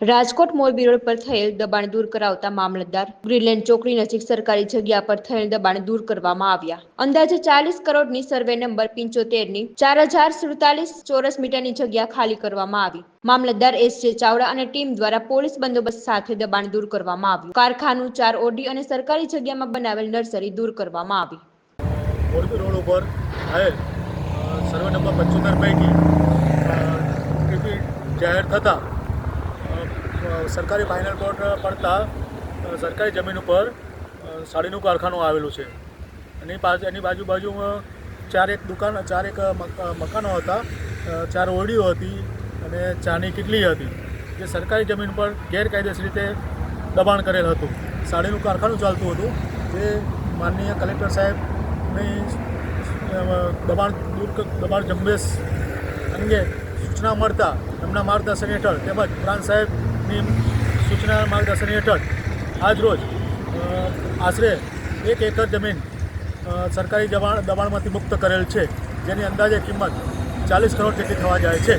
Rajkot Morbi road પર થયેલ દબાણ દૂર કરાવતા મામલતદાર ગ્રીનલેન્ડ ચોકડી નજીક સરકારી જગ્યા પર થયેલ દબાણ દૂર કરવામાં આવ્યા. અંદાજે ચાલીસ કરોડની સર્વે નંબર પિંચોતેરની ચાર હજાર સુડતાલીસ ચોરસ મીટરની જગ્યા ખાલી કરવામાં આવી. મામલતદાર એસ જે ચાવડા અને ટીમ દ્વારા પોલીસ બંદોબસ્ત સાથે દબાણ દૂર કરવામાં આવ્યું. કારખાનું ચાર ઓડી અને સરકારી જગ્યામાં બનાવેલ નર્સરી દૂર કરવામાં આવી. મોરબી રોડ ઉપર થયેલ સર્વે નંબર પંચોતેર પૈકી જાહેર થતાં સરકારી ફાઇનલ કોર્ટ પડતા સરકારી જમીન ઉપર સાડીનું કારખાનું આવેલું છે. એની પાસે એની બાજુ બાજુમાં ચાર એક દુકાન, ચાર એક મકાનો હતા. ચાર ઓરડીઓ હતી અને ચાની કીટલી હતી. જે સરકારી જમીન પર ગેરકાયદેસર રીતે દબાણ કરેલ હતું. સાડીનું કારખાનું ચાલતું હતું. જે માનનીય કલેક્ટર સાહેબની દબાણ દૂર દબાણ ઝુંબેશ અંગે સૂચના મળતા એમના માર્ગદર્શન હેઠળ તેમજ પ્રાંત સાહેબની સૂચના માર્ગદર્શન હેઠળ આજરોજ આશરે એક એકર જમીન સરકારી દબાણ દબાણમાંથી મુક્ત કરેલ છે. જેની અંદાજે કિંમત ચાલીસ કરોડ જેટલી થવા જાય છે.